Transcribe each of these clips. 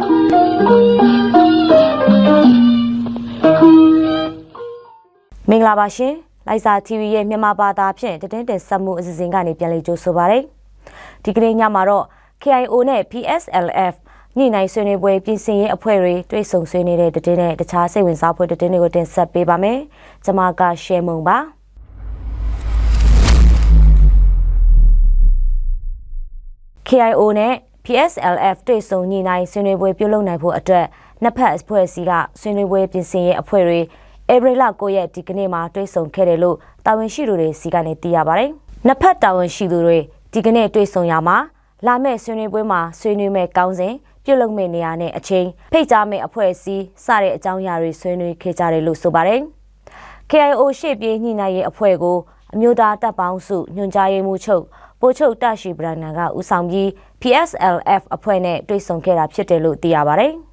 မင်္ဂလာပါရှင်လိုက်စာ TV ရဲ့မြန်မာဘာသာဖြင့်တည်င်းတင်ဆက်မှုအစီအစဉ်ကနေပြန်လည်ကြိုဆိုပါရစေဒီကနေ့ညမှာတော့ KIO နဲ့ PSLF ညှိနှိုင်းဆွေးနွေးပွဲပြင်ဆင်ရေးအဖွဲ့တွေတွေ့ဆုံဆွေးနွေးတဲ့တည်င်းနဲ့တခြားစိတ်ဝင်စားဖွယ်တည်င်းတွေကိုတင်ဆက်ပေးပါမယ်ကျွန်မကရှယ်မုံပါ KIO နဲ့ PSLF တွေ့ဆုံညှိနှိုင်းဆွေးနွေးပွဲပြုလုပ်နိုင်ဖို့အတွက်နှစ်ဖက်အဖွဲ့အစည်းကဆွေးနွေးပွဲပြင်ဆင်ရေးအဖွဲ့တွေဧပြီလ9ရက်ဒီကနေ့မှာတွေ့ဆုံခဲ့တယ်လို့တာဝန်ရှိသူတွေစီကနေသိရပါတယ်။နှစ်ဖက်တာဝန်ရှိသူတွေဒီကနေ့တွေ့ဆုံရမှာလာမယ့်ဆွေးနွေးပွဲမှာဆွေးနွေးမဲ့ကောင်းစဉ်ပြုလုပ်မယ့်နေရာနဲ့အချိန်ဖိတ်ကြားမယ့်အဖွဲ့အစည်းစတဲ့အကြောင်းအရာတွေဆွေးနွေးခဲ့ကြတယ်လို့ဆိုပါတယ်။ KIO ရှေ့ပြေးညှိနှိုင်းရေးအဖွဲ့ကိုအမျိုးသားတပ်ပေါင်းစုညွှန်ကြားရေးမှူးချုပ် ပို့ချုပ်တရှိဗရန်နန်ကဦးဆောင်ပြီး PSLF အဖွဲ့နဲ့တွေ့ဆုံခဲ့တာဖြစ်တယ်လို့သိရပါဗျ။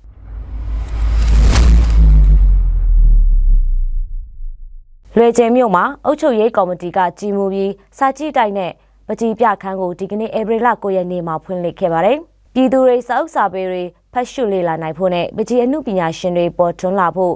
လွယ်ကျယ်မြို့မှာအုပ်ချုပ်ရေးကော်မတီကကြီးမှုပြီးစာကြည့်တိုက်နဲ့ပကြီးပြခန်းကိုဒီကနေ့ဧပြီလ9ရက်နေ့မှာဖွင့်လှစ်ခဲ့ပါတယ်။ပြည်သူတွေစာအုပ်စာပေတွေဖတ်ရှုလေ့လာနိုင်ဖို့နဲ့ပကြီးအမှုပညာရှင်တွေပေါ်ထွန်းလာဖို့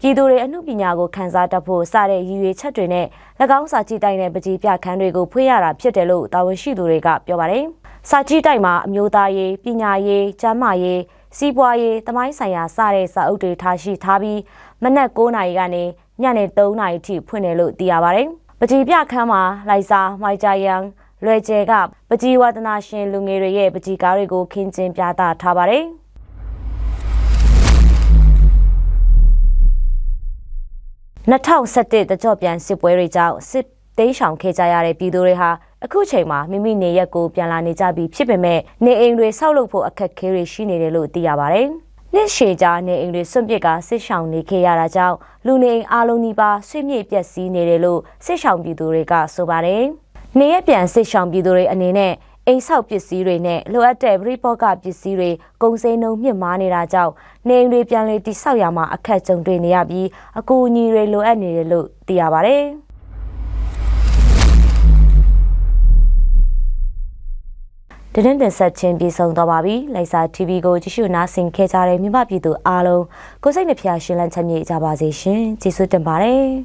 ပြည်သူတွေအမှုပညာကိုခန်းစားတတ်ဖို့စတဲ့ရည်ရွယ်ချက်တွေနဲ့၎င်းစာကြည့်တိုက်နဲ့ပကြီးပြခန်းတွေကိုဖွင့်ရတာဖြစ်တယ်လို့တာဝန်ရှိသူတွေကပြောပါတယ်။စာကြည့်တိုက်မှာအမျိုးသားရေးပညာရေးကျန်းမာရေးစီးပွားရေးတမိုင်းဆိုင်ရာစတဲ့စာအုပ်တွေထားရှိထားပြီးမနက်9:00နာရီကနေညနေ3:00နာရီထိဖွင့်တယ်လို့သိရပါတယ်။ပကြီးပြခန်းမှာလိုက်စာမိုက်ကြယန်လွယ်ကျဲကပကြီးဝဒနာရှင်လူငယ်တွေရဲ့ပကြီးကားတွေကိုခင်းကျင်းပြသထားပါတယ်။ 2017တကြော့ပြန်စစ်ပွဲတွေကြောင့်စစ်သိမ်းရှောင်ခဲ့ကြရတဲ့ပြည်သူတွေဟာအခုချိန်မှာမိမိနေရက်ကိုပြန်လာနေကြပြီဖြစ်ပေမဲ့နေအိမ်တွေဆောက်လုပ်ဖို့အခက်အခဲတွေရှိနေတယ်လို့သိရပါတယ်။နှစ်ရှည်ကြာနေအိမ်တွေစွန့်ပစ်ကစစ်ရှောင်နေခဲ့ရတာကြောင့်လူနေအိမ်အလုံးနီးပါးဆွေးမြေ့ပျက်စီးနေတယ်လို့စစ်ရှောင်ပြည်သူတွေကဆိုပါတယ်။နေရက်ပြန်စစ်ရှောင်ပြည်သူတွေအနေနဲ့ အိမ်ဆောက်ပစ္စည်းတွေနဲ့လိုအပ်တဲ့ပရိပောကပစ္စည်းတွေကုန်စည်နှုန်းမြင့်မားနေတာကြောင့်နေအိမ်တွေပြန်လည်တိဆောက်ရမှာအခက်ကြုံတွေ့နေရပြီးအကူအညီတွေလိုအပ်နေတယ်လို့သိရပါတယ်။တရင်တင်ဆက်ချင်းပြည်ဆုံးတော့ပါပြီ။လိုက်စာ TV ကိုကြည့်ရှုနားဆင်ခဲ့ကြတဲ့မြမပြည်သူအားလုံးကိုစိတ်နှဖျားရှင်လန်းချမ်းမြေ့ကြပါစေရှင်။ကျေးဇူးတင်ပါတယ်။